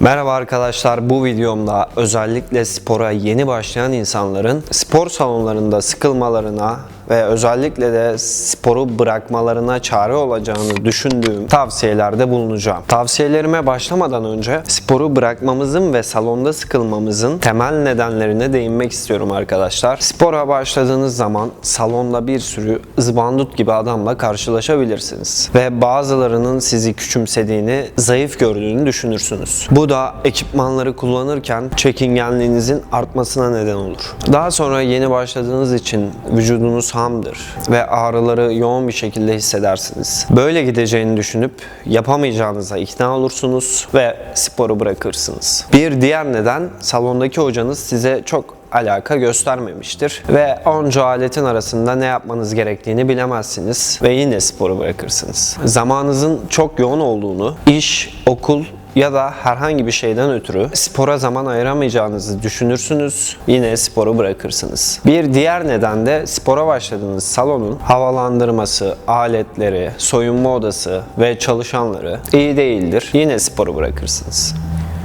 Merhaba arkadaşlar bu videomda özellikle spora yeni başlayan insanların spor salonlarında sıkılmalarına ve özellikle de sporu bırakmalarına çare olacağını düşündüğüm tavsiyelerde bulunacağım. Tavsiyelerime başlamadan önce sporu bırakmamızın ve salonda sıkılmamızın temel nedenlerine değinmek istiyorum arkadaşlar. Spora başladığınız zaman salonda bir sürü ızbandut gibi adamla karşılaşabilirsiniz ve bazılarının sizi küçümsediğini, zayıf gördüğünü düşünürsünüz. Bu da ekipmanları kullanırken çekingenliğinizin artmasına neden olur. Daha sonra yeni başladığınız için vücudunuz hamdır ve ağrıları yoğun bir şekilde hissedersiniz. Böyle gideceğini düşünüp yapamayacağınıza ikna olursunuz ve sporu bırakırsınız. Bir diğer neden salondaki hocanız size çok alaka göstermemiştir ve onca aletin arasında ne yapmanız gerektiğini bilemezsiniz ve yine sporu bırakırsınız. Zamanınızın çok yoğun olduğunu, iş, okul ya da herhangi bir şeyden ötürü spora zaman ayıramayacağınızı düşünürsünüz. Yine sporu bırakırsınız. Bir diğer neden de spora başladığınız salonun havalandırması, aletleri, soyunma odası ve çalışanları iyi değildir. Yine sporu bırakırsınız.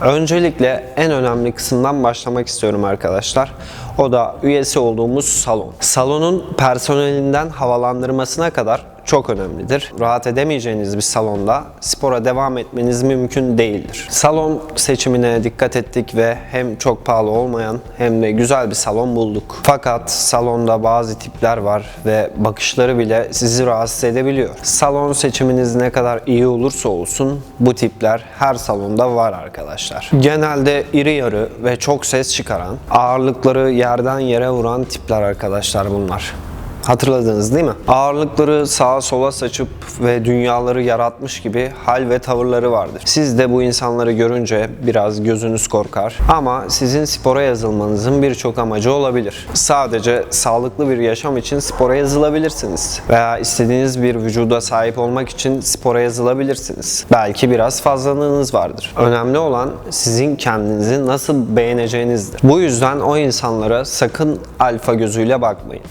Öncelikle en önemli kısımdan başlamak istiyorum arkadaşlar. O da üyesi olduğumuz salon. Salonun personelinden havalandırmasına kadar çok önemlidir. Rahat edemeyeceğiniz bir salonda spora devam etmeniz mümkün değildir. Salon seçimine dikkat ettik ve hem çok pahalı olmayan hem de güzel bir salon bulduk. Fakat salonda bazı tipler var ve bakışları bile sizi rahatsız edebiliyor. Salon seçiminiz ne kadar iyi olursa olsun bu tipler her salonda var arkadaşlar. Genelde iri yarı ve çok ses çıkaran, ağırlıkları yerden yere vuran tipler arkadaşlar bunlar. Hatırladınız değil mi? Ağırlıkları sağa sola saçıp ve dünyaları yaratmış gibi hal ve tavırları vardır. Siz de bu insanları görünce biraz gözünüz korkar ama sizin spora yazılmanızın birçok amacı olabilir. Sadece sağlıklı bir yaşam için spora yazılabilirsiniz veya istediğiniz bir vücuda sahip olmak için spora yazılabilirsiniz. Belki biraz fazlalığınız vardır. Önemli olan sizin kendinizi nasıl beğeneceğinizdir. Bu yüzden o insanlara sakın alfa gözüyle bakmayın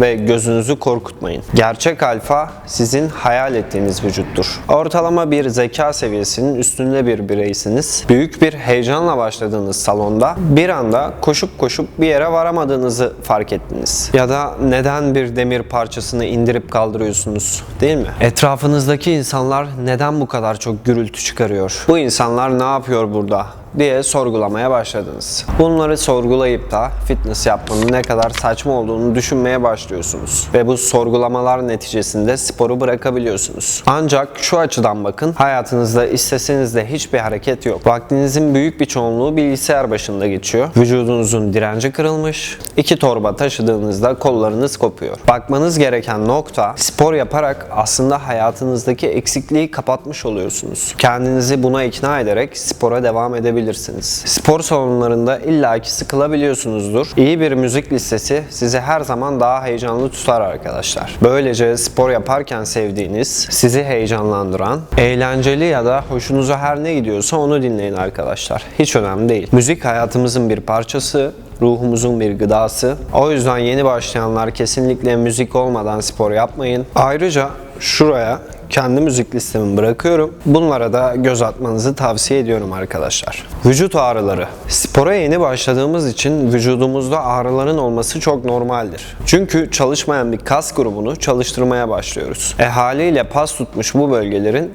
ve gözünüzü korkutmayın. Gerçek alfa sizin hayal ettiğiniz vücuttur. Ortalama bir zeka seviyesinin üstünde bir bireysiniz. Büyük bir heyecanla başladığınız salonda bir anda koşup koşup bir yere varamadığınızı fark ettiniz. Ya da neden bir demir parçasını indirip kaldırıyorsunuz değil mi? Etrafınızdaki insanlar neden bu kadar çok gürültü çıkarıyor? Bu insanlar ne yapıyor burada? Diye sorgulamaya başladınız. Bunları sorgulayıp da fitness yapmanın ne kadar saçma olduğunu düşünmeye başlıyorsunuz. Ve bu sorgulamalar neticesinde sporu bırakabiliyorsunuz. Ancak şu açıdan bakın, hayatınızda isteseniz de hiçbir hareket yok. Vaktinizin büyük bir çoğunluğu bilgisayar başında geçiyor. Vücudunuzun direnci kırılmış. iki torba taşıdığınızda kollarınız kopuyor. Bakmanız gereken nokta spor yaparak aslında hayatınızdaki eksikliği kapatmış oluyorsunuz. Kendinizi buna ikna ederek spora devam edebilirsiniz yapabilirsiniz. Spor salonlarında illaki sıkılabiliyorsunuzdur. İyi bir müzik listesi sizi her zaman daha heyecanlı tutar arkadaşlar. Böylece spor yaparken sevdiğiniz, sizi heyecanlandıran, eğlenceli ya da hoşunuza her ne gidiyorsa onu dinleyin arkadaşlar. Hiç önemli değil. Müzik hayatımızın bir parçası, ruhumuzun bir gıdası. O yüzden yeni başlayanlar kesinlikle müzik olmadan spor yapmayın. Ayrıca şuraya kendi müzik listemi bırakıyorum. Bunlara da göz atmanızı tavsiye ediyorum arkadaşlar. Vücut ağrıları. Spora yeni başladığımız için vücudumuzda ağrıların olması çok normaldir. Çünkü çalışmayan bir kas grubunu çalıştırmaya başlıyoruz. E haliyle pas tutmuş bu bölgelerin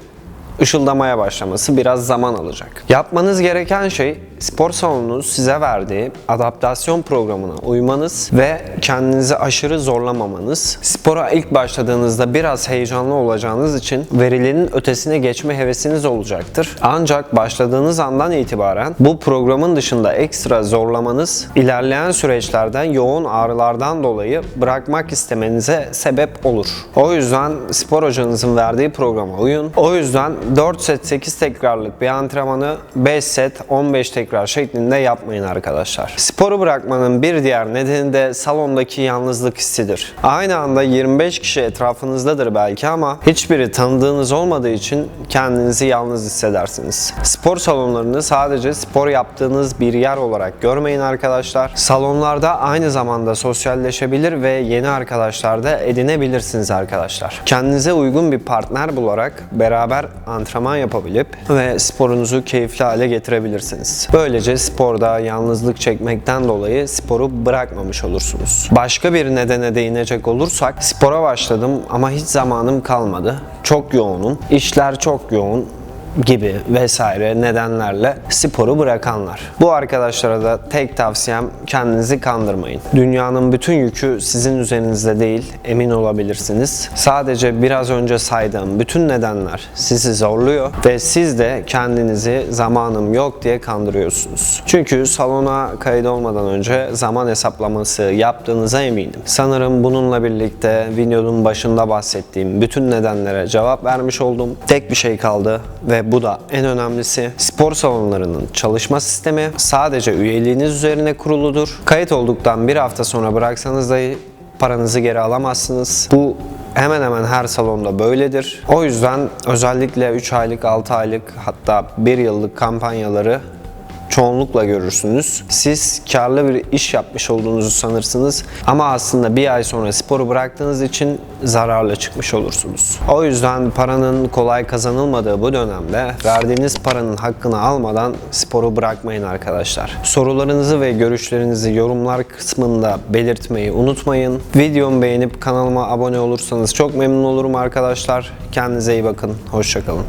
ışıldamaya başlaması biraz zaman alacak. Yapmanız gereken şey spor salonunun size verdiği adaptasyon programına uymanız ve kendinizi aşırı zorlamamanız. Spora ilk başladığınızda biraz heyecanlı olacağınız için verilerin ötesine geçme hevesiniz olacaktır. Ancak başladığınız andan itibaren bu programın dışında ekstra zorlamanız ilerleyen süreçlerden yoğun ağrılardan dolayı bırakmak istemenize sebep olur. O yüzden spor hocanızın verdiği programa uyun. O yüzden 4 set 8 tekrarlık bir antrenmanı 5 set 15 tekrar şeklinde yapmayın arkadaşlar. Sporu bırakmanın bir diğer nedeni de salondaki yalnızlık hissidir. Aynı anda 25 kişi etrafınızdadır belki ama hiçbiri tanıdığınız olmadığı için kendinizi yalnız hissedersiniz. Spor salonlarını sadece spor yaptığınız bir yer olarak görmeyin arkadaşlar. Salonlarda aynı zamanda sosyalleşebilir ve yeni arkadaşlar da edinebilirsiniz arkadaşlar. Kendinize uygun bir partner bularak beraber antrenman yapabilip ve sporunuzu keyifli hale getirebilirsiniz. Böylece sporda yalnızlık çekmekten dolayı sporu bırakmamış olursunuz. Başka bir nedene değinecek olursak spora başladım ama hiç zamanım kalmadı. Çok yoğunum. İşler çok yoğun gibi vesaire nedenlerle sporu bırakanlar. Bu arkadaşlara da tek tavsiyem kendinizi kandırmayın. Dünyanın bütün yükü sizin üzerinizde değil, emin olabilirsiniz. Sadece biraz önce saydığım bütün nedenler sizi zorluyor ve siz de kendinizi zamanım yok diye kandırıyorsunuz. Çünkü salona kayıt olmadan önce zaman hesaplaması yaptığınıza eminim. Sanırım bununla birlikte videonun başında bahsettiğim bütün nedenlere cevap vermiş oldum. Tek bir şey kaldı ve bu da en önemlisi spor salonlarının çalışma sistemi sadece üyeliğiniz üzerine kuruludur. Kayıt olduktan bir hafta sonra bıraksanız dahi paranızı geri alamazsınız. Bu hemen hemen her salonda böyledir. O yüzden özellikle 3 aylık, 6 aylık hatta 1 yıllık kampanyaları çoğunlukla görürsünüz. Siz karlı bir iş yapmış olduğunuzu sanırsınız ama aslında bir ay sonra sporu bıraktığınız için zararlı çıkmış olursunuz. O yüzden paranın kolay kazanılmadığı bu dönemde verdiğiniz paranın hakkını almadan sporu bırakmayın arkadaşlar. Sorularınızı ve görüşlerinizi yorumlar kısmında belirtmeyi unutmayın. Videomu beğenip kanalıma abone olursanız çok memnun olurum arkadaşlar. Kendinize iyi bakın. Hoşçakalın.